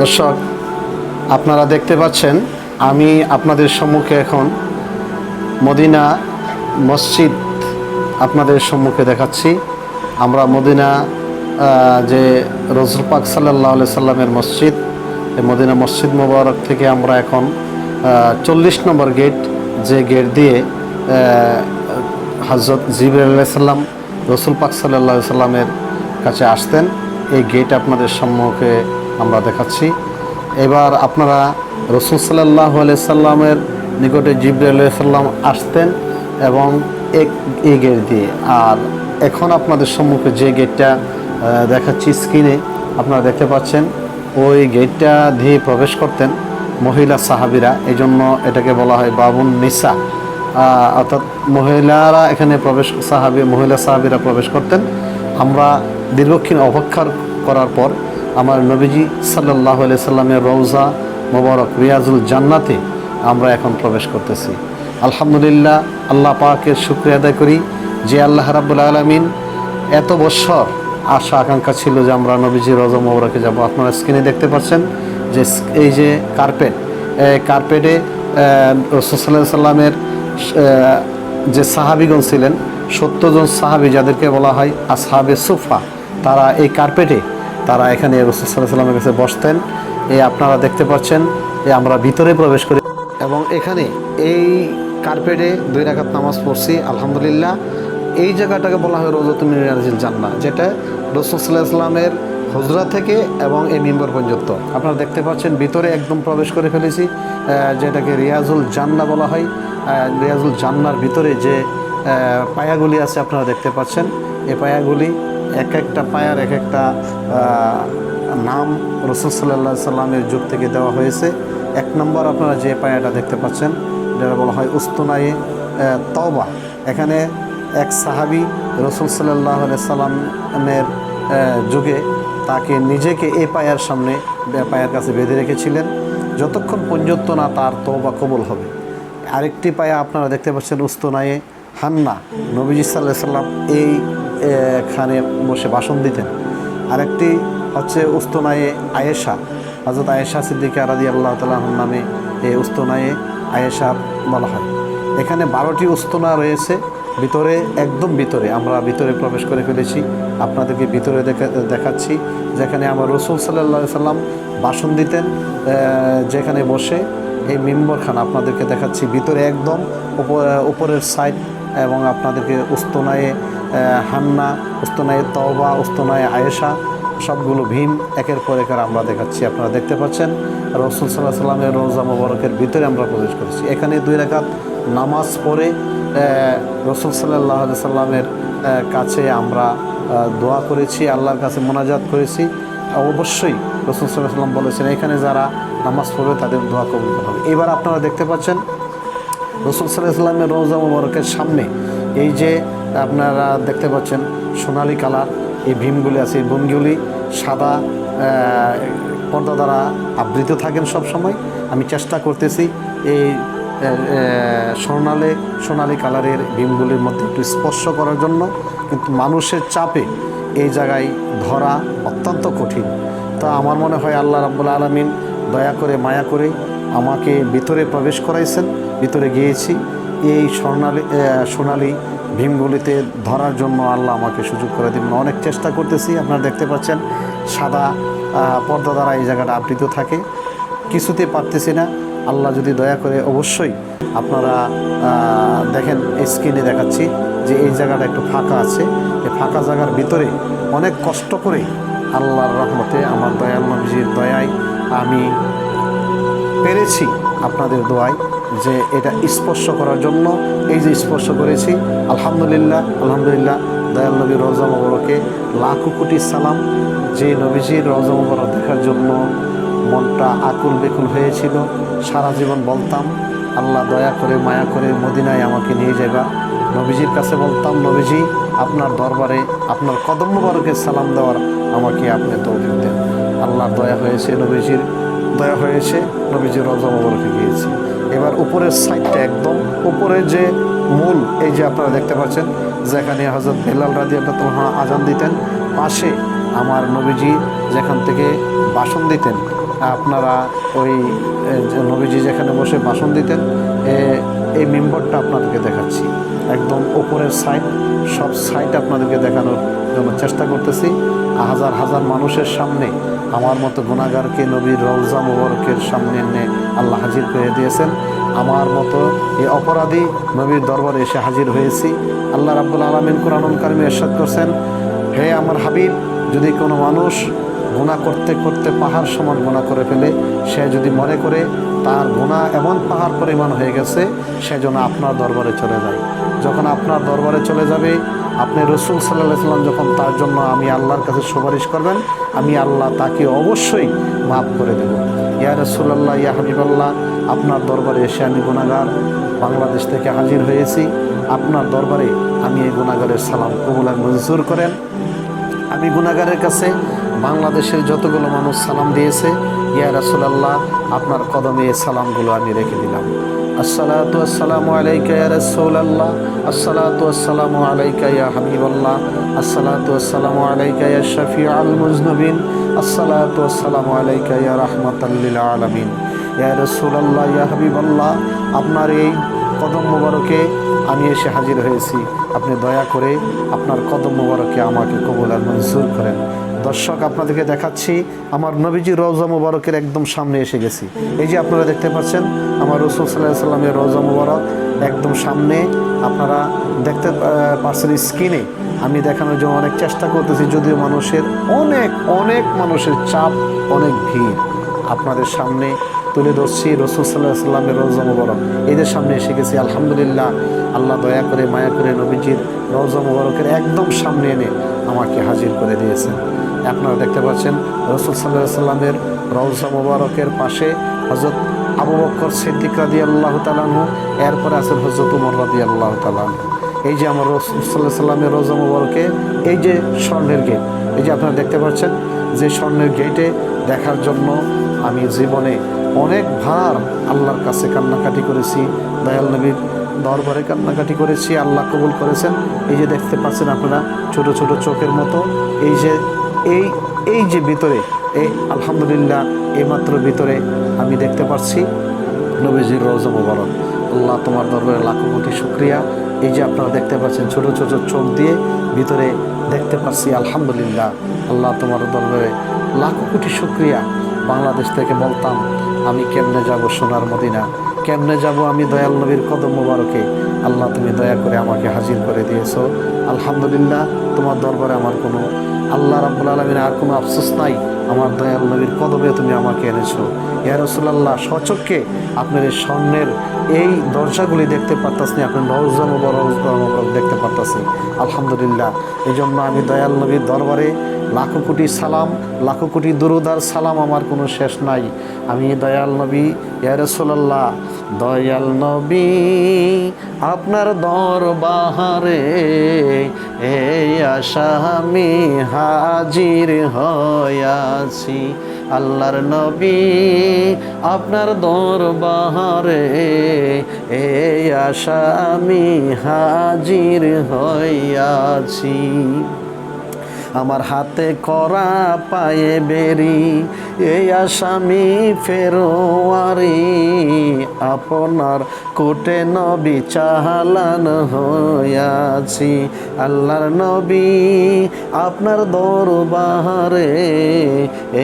দর্শক, আপনারা দেখতে পাচ্ছেন, আমি আপনাদের সম্মুখে এখন মদিনা মসজিদ আপনাদের সম্মুখে দেখাচ্ছি। আমরা মদিনা যে রসুল পাক সাল্লাহ সাল্লামের মসজিদ মদিনা মসজিদ মোবারক থেকে আমরা এখন চল্লিশ নম্বর গেট, যে গেট দিয়ে হজরত জিবর সাল্লাম রসুল পাক সাল্লাহ সাল্লামের কাছে আসতেন। এই গেট আপনাদের সম্মুখে আমরা দেখাচ্ছি। এবার আপনারা রসুল সাল্লাহ সাল্লামের নিকটে জিব্রাইল সাল্লাম আসতেন এবং এক এই গেট দিয়ে। আর এখন আপনাদের সম্মুখে যে গেটটা দেখাচ্ছি স্ক্রিনে আপনারা দেখতে পাচ্ছেন, ওই গেটটা দিয়ে প্রবেশ করতেন মহিলা সাহাবিরা। এই জন্য এটাকে বলা হয় বাবুন নিসা। অর্থাৎ মহিলারা এখানে প্রবেশ, সাহাবি, মহিলা সাহাবিরা প্রবেশ করতেন। আমরা দীর্ঘক্ষণ অপেক্ষার করার পর আমার নবীজি সাল্লাহ সাল্লামের রৌজা মোবারক রিয়াজুল জান্নাতে আমরা এখন প্রবেশ করতেছি। আলহামদুলিল্লাহ, আল্লাহ পাকের শুক্রিয়া আদায় করি যে আল্লাহ রাবুল আলমিন এত বছর আশা, আকাঙ্ক্ষা ছিল যে আমরা নবীজি রজা মোবারকে যাব। আপনারা স্ক্রিনে দেখতে পাচ্ছেন যে এই যে কার্পেট এই কার্পেটে রসুল্লাহ সাল্লামের যে সাহাবিগণ ছিলেন সত্তর জন সাহাবি যাদেরকে বলা হয় আসহাবে সুফা, তারা এই কার্পেটে তারা এখানে রসুল্লাহ সাল্লামের কাছে বসতেন। এই আপনারা দেখতে পাচ্ছেন এই আমরা ভিতরে প্রবেশ করি। এবং এখানে এই কার্পেটে দুই রাকাত নামাজ পড়ছি, আলহামদুলিল্লাহ। এই জায়গাটাকে বলা হয় রোজতুল মিনাজিল জান্না যেটা রসুল্লাহ ইসলামের হজরা থেকে এবং এই মেম্বার পর্যন্ত। আপনারা দেখতে পাচ্ছেন, ভিতরে একদম প্রবেশ করে ফেলেছি যেটাকে রিয়াজুল জান্না বলা হয়। রিয়াজুল জান্নার ভিতরে যে পায়াগুলি আছে, আপনারা দেখতে পাচ্ছেন। এই পায়াগুলি এক একটা পায়ার এক একটা নাম রসুল সাল্লাহ সাল্লামের যুগ থেকে দেওয়া হয়েছে। এক নম্বর আপনারা যে পায়াটা দেখতে পাচ্ছেন, যেটা বলা হয় উস্তনায়ে তওবা। এখানে এক সাহাবি রসুল সাল্লাহ সাল্লামের যুগে তাকে নিজেকে এ পায়ার সামনে বে- পায়ার কাছে বেঁধে রেখেছিলেন। যতক্ষণ পর্যন্ত না তার তওবা কবল হবে। আরেকটি পায়া আপনারা দেখতে পাচ্ছেন উস্তনায়ে হান্না। নবীজি সাল্লাহ সাল্লাম এই খানে বসে ভাষণ দিতেন। আরেকটি হচ্ছে উস্তনায়ে আয়েশা। হজরত আয়েশা সিদ্দিকা রাজি আল্লাহ তালাহ নামে এই উস্তনায়ে আয়েশা বলা হয়। এখানে বারোটি উস্তনা রয়েছে। ভিতরে, একদম ভিতরে। আমরা ভিতরে প্রবেশ করে ফেলেছি। আপনাদেরকে ভিতরে দেখা, দেখাচ্ছি। যেখানে আমার রসুল সাল্লাহ সাল্লাম ভাষণ দিতেন যেখানে বসে এই মিম্বর খান আপনাদেরকে দেখাচ্ছি। ভিতরে একদম উপর- উপরের সাইড এবং আপনাদেরকে উস্তনায়ে হান্না, উস্তনায়ে তওবা, উস্তনায়ে আয়েশা, সবগুলো ভীম একের পর একের আমরা দেখাচ্ছি। আপনারা দেখতে পাচ্ছেন, রসুল সাল্লাহ সাল্লামের রোজা মোবারকের ভিতরে আমরা প্রবেশ করেছি। এখানে দুই রাকাত নামাজ পড়ে রসুল সাল্লাহ সাল্লামের কাছে আমরা দোয়া করেছি, আল্লাহর কাছে মোনাজাত করেছি। অবশ্যই রসুল সাল্লাহ সাল্লাম বলেছেন, এখানে যারা নামাজ পড়বে তাদের দোয়া কবুল করা হবে। এবার আপনারা দেখতে পাচ্ছেন, রসুল সাল্লাহ সাল্লামের রোজা মোবারকের সামনে এই যে আপনারা দেখতে পাচ্ছেন, সোনালি কালার, এই ভীমগুলি আছে, এই ভীমগুলি সাদা পর্দা দ্বারা আবৃত থাকেন সব সময় আমি চেষ্টা করতেছি এই সোনালে, সোনালি কালারের ভীমগুলির মধ্যে একটু স্পর্শ করার জন্য কিন্তু মানুষের চাপে এই জায়গায় ধরা অত্যন্ত কঠিন। তা আমার মনে হয় আল্লাহ রাব্বুল আলমিন দয়া করে, মায়া করে আমাকে ভিতরে প্রবেশ করাইছেন, ভিতরে গিয়েছি। এই স্বর্ণালী সোনালি ভীমগুলিতে ধরার জন্য আল্লাহ আমাকে সুযোগ করে দিবেন অনেক চেষ্টা করতেছি, আপনারা দেখতে পাচ্ছেন সাদা পর্দা দ্বারা এই জায়গাটা আবৃত থাকে। কিছুতে পারতেছি না। আল্লাহ যদি দয়া করে অবশ্যই আপনারা দেখেন স্ক্রিনে দেখাচ্ছি যে এই জায়গাটা একটু ফাঁকা আছে। এই ফাঁকা জায়গার ভিতরে অনেক কষ্ট করে আল্লাহর রহমতে আমার দয়াল নবীজির দয়ায় আমি পেরেছি আপনাদের দোয়ায় যে এটা স্পর্শ করার জন্য। এই যে স্পর্শ করেছি, আলহামদুলিল্লাহ আলহামদুলিল্লাহ, দয়াল নবী রোজা মোবরকে লাখো কোটি সালাম যে নবীজির রোজা মোবরক দেখার জন্য মনটা আকুল বেকুল হয়েছিল। সারা জীবন বলতাম, আল্লাহ দয়া করে, মায়া করে মদিনায় আমাকে নিয়ে যাবা নবীজির কাছে বলতাম, নবীজি, আপনার দরবারে আপনার কদম মোবারকে সালাম দেওয়ার আমাকে আপনি তৌফিক দেন। আল্লাহর দয়া হয়েছে নবীজির, দয়া হয়েছে নবীজির রজা গিয়েছি। এবার উপরের সাইডটা একদম, উপরে যে মূল, এই যে আপনারা দেখতে পাচ্ছেন, যেখানে হজরত বেলাল রাজি আল্লাহ আজান দিতেন, পাশে আমার নবীজি যেখান থেকে ভাষণ দিতেন আপনারা ওই নবীজি যেখানে বসে ভাষণ দিতেন এই মেম্বরটা আপনাদেরকে দেখাচ্ছি। একদম ওপরের সাইড, সব সাইড আপনাদেরকে দেখানোর জন্য চেষ্টা করতেছি। হাজার হাজার মানুষের সামনে, আমার মতো গুণাগারকে নবীর রওজা মুবারকের সামনে এনে আল্লাহ হাজির করে দিয়েছেন। আমার মতো এই অপরাধী নবীর দরবারে এসে হাজির হয়েছি। আল্লাহ রাব্বুল আলমিন কোরআনুল কারিমে এরশাদ করছেন, হে আমার হাবিব, যদি কোনো মানুষ গুণা করতে করতে পাহাড় সমান গুণা করে ফেলে, সে যদি মনে করে তার গুণা এমন পাহাড় পরিমাণ হয়ে গেছে, সে যেন আপনার দরবারে চলে যায়। যখন আপনার দরবারে চলে যাবে, আপনি রসুল সাল্লাহ সাল্লাম যখন তার জন্য আমি আল্লাহর কাছে সুপারিশ করবেন, আমি আল্লাহ তাকে অবশ্যই মাফ করে দেব। ইয়া রসুল্লাহ ইয়া হাবিবাল্লাহ, আপনার দরবারে এসে আমি গুণাগার বাংলাদেশ থেকে হাজির হয়েছি। আপনার দরবারে আমি এই গুণাগারের সালাম কবুল আর মঞ্জুর করেন। আমি গুণাগারের কাছে বাংলাদেশের যতগুলো মানুষ সালাম দিয়েছে, ইয়া রাসুলাল্লাহ, আপনার কদমে সালামগুলো আমি রেখে দিলাম। আসসালাতু আসসালামু আলাইকা ইয়া রাসূলুল্লাহ, আসসালাতু আসসালামু আলাইকা ইয়া হাবিবাল্লাহ, আসসালাতু আসসালামু আলাইকা ইয়া শাফিউল মুজনবিন, আসসালাতু আসসালামু আলাইকা ইয়া রাহমাতাল লিল আলামিন। ইয়া রাসূলুল্লাহ, ইয়া হাবিবাল্লাহ, আপনার এই কদম মোবারকে আমি এসে হাজির হয়েছি। আপনি দয়া করে আপনার কদম মোবারকে আমাকে কবুল আর মঞ্জুর করেন। দর্শক, আপনাদেরকে দেখাচ্ছি, আমার নবীজি রওজা মোবারকের একদম সামনে এসে গেছি। এই যে আপনারা দেখতে পাচ্ছেন, আমার রসুল সাল্লাহ সাল্লামের রওজা মোবারক একদম সামনে। আপনারা দেখতে পাচ্ছেন স্ক্রিনে, আমি দেখানোর জন্য অনেক চেষ্টা করতেছি, যদিও মানুষের অনেক অনেক মানুষের চাপ, অনেক ভিড় আপনাদের সামনে তুলে ধরছি রসুল সাল্লাহ সাল্লামের রোজা মুবারক। এদের সামনে এসে গেছি, আলহামদুলিল্লাহ। আল্লাহ দয়া করে, মায়া করে নবীজির রোজা মুবারকের একদম সামনে এনে আমাকে হাজির করে দিয়েছেন। আপনারা দেখতে পাচ্ছেন রসুল সাল্লাহ সাল্লামের রওজা মুবারকের পাশে হজরত আবু বক্কর সিদ্দিক রাদি আল্লাহ তালানহু এরপরে আছেন হজরত উমর রাদি আল্লাহ তালানহু এই যে আমার রসুল সাল্লাহ সাল্লামের রোজা মুবারকে, এই যে স্বর্ণের গেট, এই যে আপনারা দেখতে পাচ্ছেন যে স্বর্ণের গেটে দেখার জন্য আমি জীবনে অনেক ভার আল্লাহর কাছে কান্নাকাটি করেছি, দয়াল নবীর দরবারে কান্নাকাটি করেছি, আল্লাহ কবুল করেছেন। এই যে দেখতে পাচ্ছেন আপনারা ছোট ছোট চোখের মতো, এই যে এই এই যে ভিতরে এই আলহামদুলিল্লাহ এইমাত্র ভিতরে আমি দেখতে পাচ্ছি নবীজির রোজা মোবারক। আল্লাহ তোমার দরবারে লাখো কোটি শুক্রিয়া। এই যে আপনারা দেখতে পাচ্ছেন, ছোট ছোট চোখ দিয়ে ভিতরে দেখতে পাচ্ছি, আলহামদুলিল্লাহ, আল্লাহ তোমার দরবারে লাখো কোটি শুক্রিয়া। বাংলাদেশ থেকে বলতাম, আমি কেমনে যাব সোনার মদিনা? কেমনে যাব আমি দয়াল নবীর কদম মোবারকে? আল্লাহ তুমি দয়া করে আমাকে হাজির করে দিয়েছ। আলহামদুলিল্লাহ, তোমার দরবারে আমার কোনো আল্লাহ রাব্বুল আলমিন আর কোনো আফসোস নাই। আমার দয়াল নবীর কদমে তুমি আমাকে এনেছো। ইয়া রসুল্লাহ সচক্ষে আপনার এই স্বর্ণের এই দরজাগুলি দেখতে পারতাসনি আপনি রওজা মুবারক রওজা মুবারক দেখতে পারতাসনি আলহামদুলিল্লাহ। এই জন্য আমি দয়াল নবীর দরবারে লাখো কোটি সালাম, লাখো কোটি দুরুদার সালাম আমার কোনো শেষ নাই। আমি দয়াল নবী, ইয়া রসুল্লাহ দয়াল নবী, আপনার দরবারে এই আশা আমি হাজির হয়াছি আল্লাহর নবী, আপনার দরবারে এই আশা আমি হাজির হইয়াছি। আমার হাতে করা পায়ে বেরি, এই আসামি ফেরোয়ারি, আপনার কোটে নবী চাহালান হইয়াছি। আল্লাহর নবী আপনার দরবারে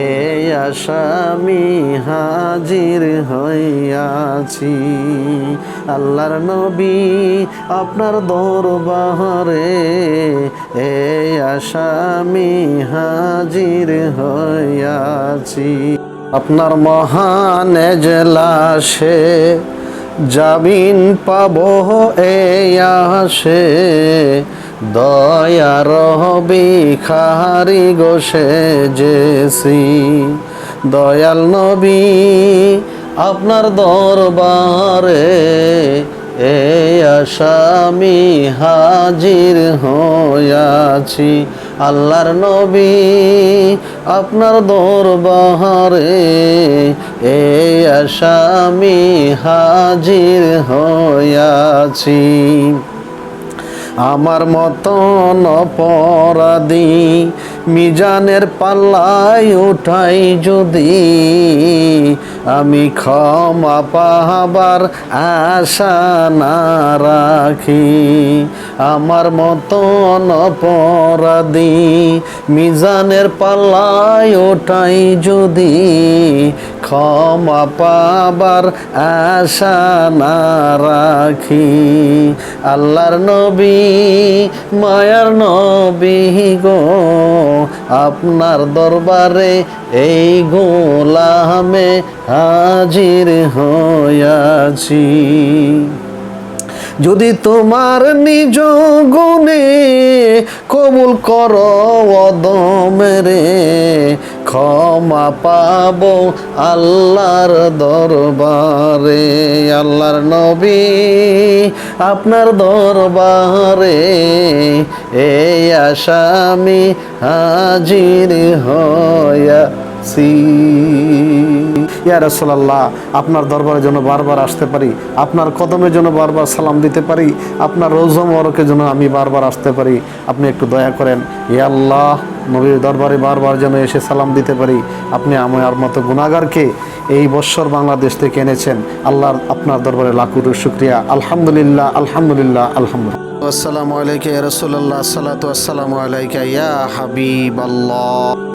এই আসামি হাজির হইয়াছি। আল্লাহর নবী আপনার দরবারে এই আসামি হাজির হইয়াছি। আপনার মহান এজলাসে জামিন পাব এই আসে দয়ার বিখারি গোসে যেসি দয়াল নবী, আপনার দরবারে এই আসামি হাজির হইয়াছি। আল্লাহর নবী আপনার দরবারে এ আসামি হাজির হইয়াছি। আমার মতন অপরাধী মিজানের পাল্লায় উঠাই যদি আমি ক্ষমা পাহাবার আশা না রাখি। আমার মতন অপরাধী মিজানের পাল্লায় ওঠাই যদি ক্ষমা পাবার আশা না রাখি। আল্লাহর নবী, মায়ার নবী গো। আপনার দরবারে এই গোলামে হাজির হইয়াছি। যদি তোমার নিজ গুণে কবুল কর অদমেরে ক্ষমা পাব আল্লাহর দরবারে আল্লাহর নবী আপনার দরবারে। এই আসামি হাজির হয়াছি ইয়া রাসূলুল্লাহ, আপনার দরবারের জন্য বারবার আসতে পারি, আপনার কদমের জন্য বারবার সালাম দিতে পারি, আপনার রোজা মরকের জন্য আমি বারবার আসতে পারি, আপনি একটু দয়া করেন ইয়া আল্লাহ, নবীর দরবারে বারবার যেন এসে সালাম দিতে পারি, আপনি আমার মতো গুণাগারকে এই বৎসর বাংলাদেশ থেকে এনেছেন, আল্লাহর, আপনার দরবারে লাখুর শুক্রিয়া, আলহামদুলিল্লাহ আলহামদুলিল্লাহ আলহামদুলিল্লাহ। আসসালামু আলাইকা রাসূলুল্লাহ সাল্লাতু আসসালামু আলাইকা ইয়া হাবিবাল্লাহ।